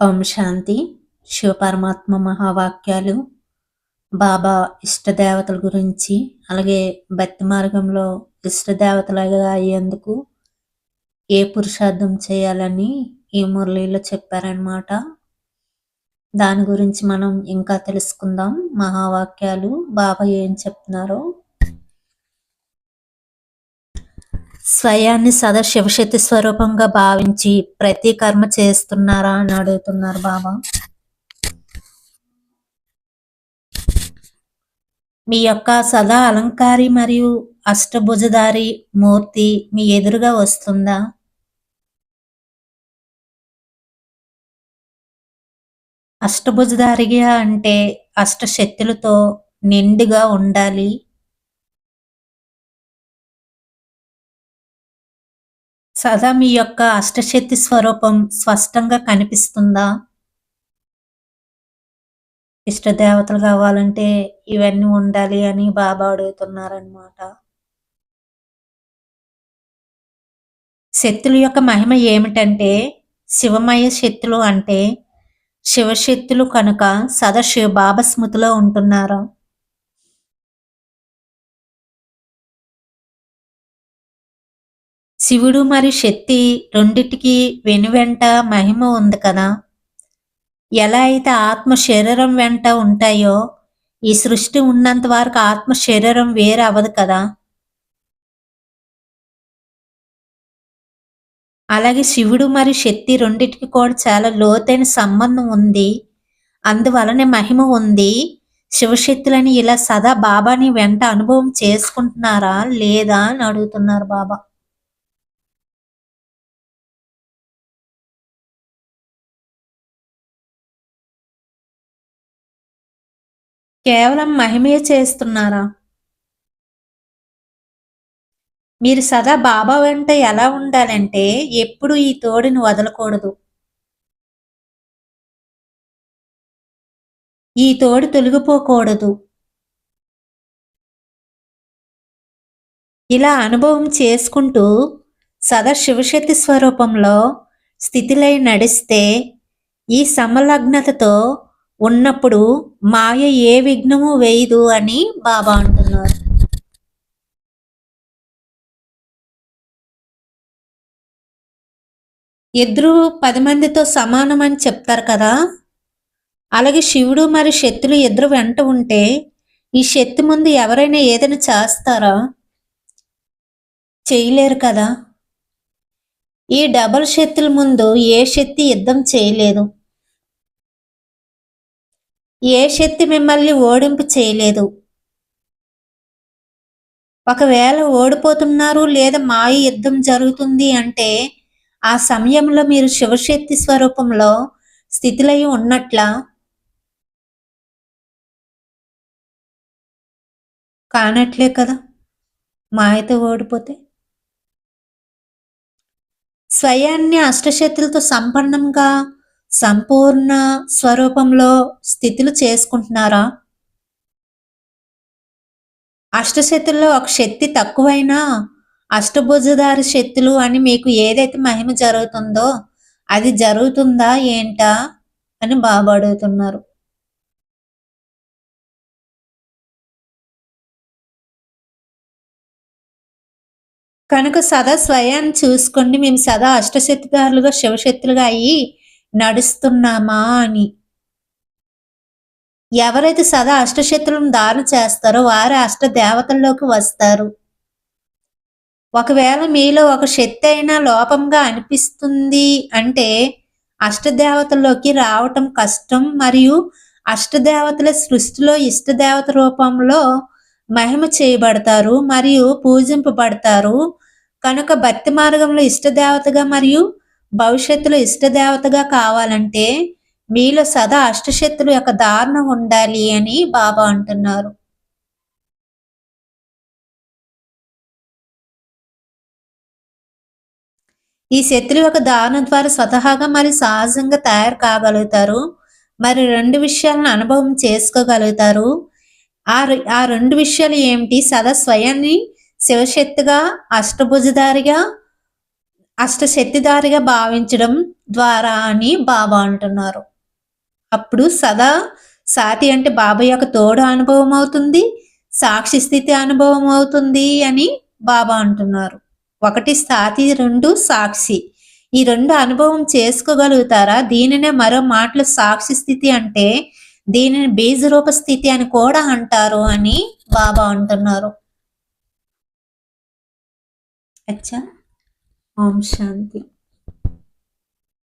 ఓం శాంతి. శివపరమాత్మ మహావాక్యాలు. బాబా ఇష్టదేవతల గురించి అలాగే భక్తి మార్గంలో ఇష్టదేవతలుగా అయ్యేందుకు ఏ పురుషార్థం చేయాలని ఈ మురళీలో చెప్పారనమాట దాని గురించి మనం ఇంకా తెలుసుకుందాం. మహావాక్యాలు బాబా ఏం చెప్తున్నారో. స్వయాన్ని సదా శివశక్తి స్వరూపంగా భావించి ప్రతి కర్మ చేస్తున్నారా అని అడుగుతున్నారు బాబా. మీ యొక్క సదా అలంకారి మరియు అష్టభుజధారి మూర్తి మీ ఎదురుగా వస్తుందా? అష్టభుజధారిగా అంటే అష్టశక్తులతో నిండుగా ఉండాలి. సదా మీ యొక్క అష్టశక్తి స్వరూపం స్పష్టంగా కనిపిస్తుందా? ఇష్టదేవతలు కావాలంటే ఇవన్నీ ఉండాలి అని బాబా అడుగుతున్నారనమాట శక్తుల యొక్క మహిమ ఏమిటంటే శివమయ శక్తులు అంటే శివశక్తులు కనుక సదా శివ బాబా స్మృతిలో ఉంటున్నారు? శివుడు మరి శక్తి రెండిటికి వెనువెంట మహిమ ఉంది కదా? ఎలా అయితే ఆత్మ శరీరం వెంట ఉంటాయో ఈ సృష్టి ఉన్నంత వరకు ఆత్మ శరీరం వేరే అవ్వదు కదా? అలాగే శివుడు మరి శక్తి రెండిటికి కూడా చాలా లోతైన సంబంధం ఉంది. అందువలనే మహిమ ఉంది. శివశక్తులని ఇలా సదా బాబాని వెంట అనుభవం చేసుకుంటున్నారా లేదా అని అడుగుతున్నారు బాబా. కేవలం మహిమే చేస్తున్నారా? మీరు సదా బాబా వెంట ఎలా ఉండాలంటే ఎప్పుడు ఈ తోడిని వదలకూడదు. ఈ తోడు తొలగిపోకూడదు. ఇలా అనుభవం చేసుకుంటూ సదా శివశక్తి స్వరూపంలో స్థితిలై నడిస్తే ఈ సమలగ్నతతో ఉన్నప్పుడు మాయ ఏ విఘ్నము వేయదు అని బాబా అంటున్నారు. ఎదురు పది మందితో సమానం అని చెప్తారు కదా. అలాగే శివుడు మరి శక్తులు ఎదురు వెంట ఉంటే ఈ శక్తి ముందు ఎవరైనా ఏదైనా చేస్తారా? చేయలేరు కదా. ఈ డబల్ శక్తుల ముందు ఏ శక్తి యుద్ధం చేయలేదు. ఏ శక్తి మిమ్మల్ని ఓడింపు చేయలేదు? ఒకవేళ ఓడిపోతున్నారు లేదా మాయ యుద్ధం జరుగుతుంది అంటే ఆ సమయంలో మీరు శివశక్తి స్వరూపంలో స్థితిలై ఉన్నట్ల కానట్లే కదా మాయతో ఓడిపోతే? స్వయాన్ని అష్టశక్తులతో సంపన్నంగా సంపూర్ణ స్వరూపంలో స్థితులు చేసుకుంటున్నారా? అష్టశక్తుల్లో ఒక శక్తి తక్కువైనా అష్టభుజధారి శక్తులు అని మీకు ఏదైతే మహిమ జరుగుతుందో అది జరుగుతుందా ఏంటా అని బాబు అడుగుతున్నారు. కనుక సదా స్వయాన్ని చూసుకోండి. మేము సదా అష్టశక్తిదారులుగా శివశక్తులుగా అయ్యి నడుస్తున్నామా అని. ఎవరైతే సదా అష్టశత్రులను దాన చేస్తారో వారు అష్ట దేవతల్లోకి వస్తారు. ఒకవేళ మీలో ఒక శక్తి అయినా లోపంగా అనిపిస్తుంది అంటే అష్టదేవతల్లోకి రావటం కష్టం మరియు అష్టదేవతల సృష్టిలో ఇష్టదేవత రూపంలో మహిమ చేయబడతారు మరియు పూజింపబడతారు. కనుక భక్తి మార్గంలో ఇష్టదేవతగా మరియు భవిష్యత్తులో ఇష్టదేవతగా కావాలంటే మీలో సదా అష్టశక్తులు యొక్క ధారణ ఉండాలి అని బాబా అంటున్నారు. ఈ శత్రు యొక్క దారుణ ద్వారా స్వతహాగా మరి సహజంగా తయారు కాగలుగుతారు. మరి రెండు విషయాలను అనుభవం చేసుకోగలుగుతారు. ఆ ఆ రెండు విషయాలు ఏమిటి? సదా స్వయాన్ని శివశక్తిగా అష్టభుజధారిగా అష్టశక్తిదారిగా భావించడం ద్వారా అని బాబా అంటున్నారు. అప్పుడు సదా సాతి అంటే బాబా యొక్క తోడు అనుభవం అవుతుంది సాక్షి స్థితి అనుభవం అవుతుంది అని బాబా అంటున్నారు. ఒకటి సాతి రెండు సాక్షి. ఈ రెండు అనుభవం చేసుకోగలుగుతారా? దీనినే మరో మాటలు సాక్షి స్థితి అంటే దీనిని బీజరూప స్థితి అని కూడా అంటారు అని బాబా అంటున్నారు. అచ్చా. ఓం శాంతి.